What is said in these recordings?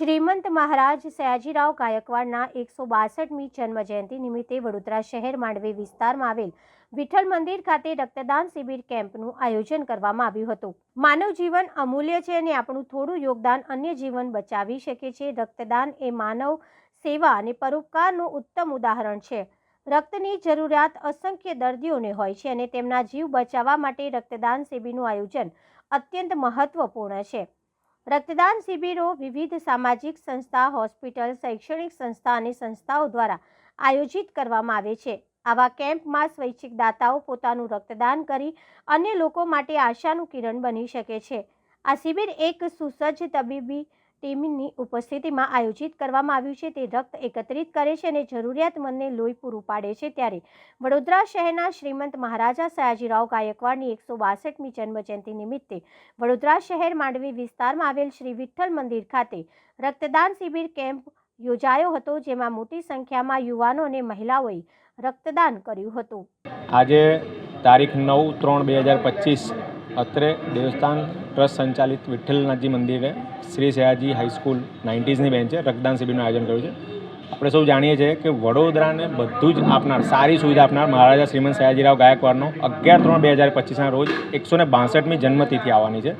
શ્રીમંત મહારાજ સયાજીરાવ ગાયકવાડના એકસો બાસઠમી જન્મજયંતિ નિમિત્તે વડોદરા શહેર માંડવી વિસ્તારમાં આવેલ વિઠ્ઠલ મંદિર ખાતે રક્તદાન શિબિર કેમ્પનું આયોજન કરવામાં આવ્યું હતું. માનવ જીવન અમૂલ્ય છે અને આપણું થોડું યોગદાન અન્ય જીવન બચાવી શકે છે. રક્તદાન એ માનવ સેવા અને પરોપકારનું ઉત્તમ ઉદાહરણ છે. રક્તની જરૂરિયાત અસંખ્ય દર્દીઓને હોય છે અને તેમના જીવ બચાવવા માટે રક્તદાન શિબિરનું આયોજન અત્યંત મહત્વપૂર્ણ છે. રક્તદાન શિબિરો વિવિધ સામાજિક સંસ્થા, હોસ્પિટલ, શૈક્ષણિક સંસ્થા અને સંસ્થાઓ દ્વારા આયોજિત કરવામાં આવે છે. આવા કેમ્પમાં સ્વૈચ્છિક દાતાઓ પોતાનું રક્તદાન કરી અન્ય લોકો માટે આશાનું કિરણ બની શકે છે. આ શિબિર એક સુસજ્જ તબીબી ટીમની ઉપસ્થિતિમાં આયોજિત કરવામાં આવ્યું છે. તે રક્ત એકત્રિત કરે છે અને જરૂરિયાતમંદને લોહી પૂરું પાડે છે. ત્યારે વડોદરા શહેરના શ્રીમંત મહારાજા સયાજીરાવ ગાયકવાડની એકસો બાસઠમી જન્મજયંતિ નિમિત્તે વડોદરા શહેર માંડવી વિસ્તારમાં આવેલ શ્રી વિઠ્ઠલ મંદિર ખાતે રક્તદાન શિબિર કેમ્પ યોજાયો હતો, જેમાં મોટી સંખ્યામાં યુવાનો અને મહિલાઓએ રક્તદાન કર્યું હતું. આજે તારીખ નવ ત્રણ બે હજાર પચીસ અત્રે દેવસ્થાન ટ્રસ્ટ સંચાલિત વિઠ્ઠલનાથજી મંદિરે શ્રી સયાજી હાઈસ્કૂલ નાઇન્ટીઝની બેન્ચે રક્તદાન શિબિરનું આયોજન કર્યું છે આપણે સૌ જાણીએ છીએ કે વડોદરાને બધું જ આપનાર, સારી સુવિધા આપનાર મહારાજા શ્રીમંત સયાજીરાવ ગાયકવાડનો અગિયાર ત્રણ બે હજાર પચીસના રોજ એકસો ને બાસઠમી જન્મતિથિ આવવાની છે।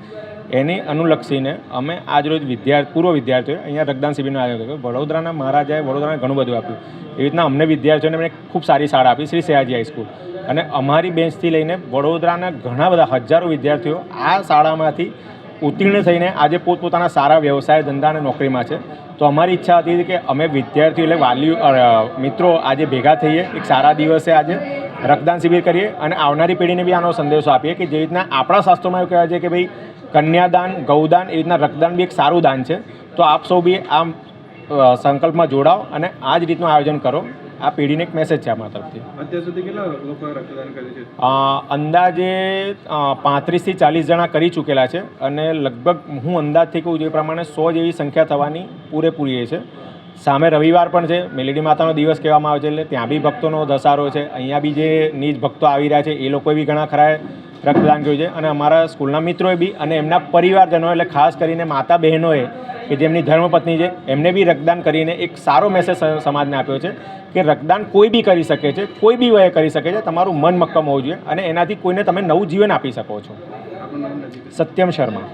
એની અનુલક્ષીને અમે આજ રોજ વિદ્યાર્થી પૂર્વ વિદ્યાર્થીઓએ અહીંયા રક્તદાન શિબિરનું આયોજન કર્યું વડોદરાના મહારાજાએ વડોદરાને ઘણું બધું આપ્યું। એવી રીતના અમને વિદ્યાર્થીઓને એમણે ખૂબ સારી શાળા આપી, શ્રી સયાજી હાઈસ્કૂલ અને અમારી બેન્ચથી લઈને વડોદરાના ઘણા બધા હજારો વિદ્યાર્થીઓ આ શાળામાંથી ઉત્તીર્ણ થઈને આજે પોતપોતાના સારા વ્યવસાય ધંધા અને નોકરીમાં છે. તો અમારી ઈચ્છા હતી કે અમે વિદ્યાર્થીઓ એટલે વાલીઓ મિત્રો આજે ભેગા થઈએ, એક સારા દિવસે આજે રક્તદાન શિબિર કરીએ અને આવનારી પેઢીને બી આનો સંદેશો આપીએ કે જે રીતના આપણા શાસ્ત્રોમાં એવું કહેવાય છે કે ભાઈ, કન્યાદાન, ગૌદાન એ રીતના રક્તદાન બી એક સારું દાન છે. તો આપ સૌ બી આ સંકલ્પમાં જોડાઓ અને આ જ રીતનું આયોજન કરો. આ પેઢીને એક મેસેજ છે અમારા તરફથી. અત્યાર સુધી કેટલા લોકોએ રક્તદાન કર્યું છે? અંદાજે પાંત્રીસથી ચાલીસ જણા કરી ચૂકેલા છે અને લગભગ હું અંદાજથી કહું જે પ્રમાણે સો જેવી સંખ્યા થવાની પૂરેપૂરી એ છે. સામે રવિવાર પણ છે મેલેડી માતાનો દિવસ કહેવામાં આવે છે એટલે ત્યાં બી ભક્તોનો ધસારો છે અહીંયા બી જે નીજ ભક્તો આવી રહ્યા છે એ લોકોએ બી ઘણા ખરા રક્તદાન કર્યું છે. અને અમારા સ્કૂલના મિત્રોએ બી અને એમના પરિવારજનો એટલે ખાસ કરીને માતા બહેનોએ કે જેમની ધર્મપત્ની છે એમને બી રક્તદાન કરીને એક સારો મેસેજ સમાજને આપ્યો છે કે રક્તદાન કોઈ બી કરી શકે છે કોઈ બી વયે કરી શકે છે તમારું મન મક્કમ હોવું જોઈએ અને એનાથી કોઈને તમે નવું જીવન આપી શકો છો. સત્યમ શર્મા.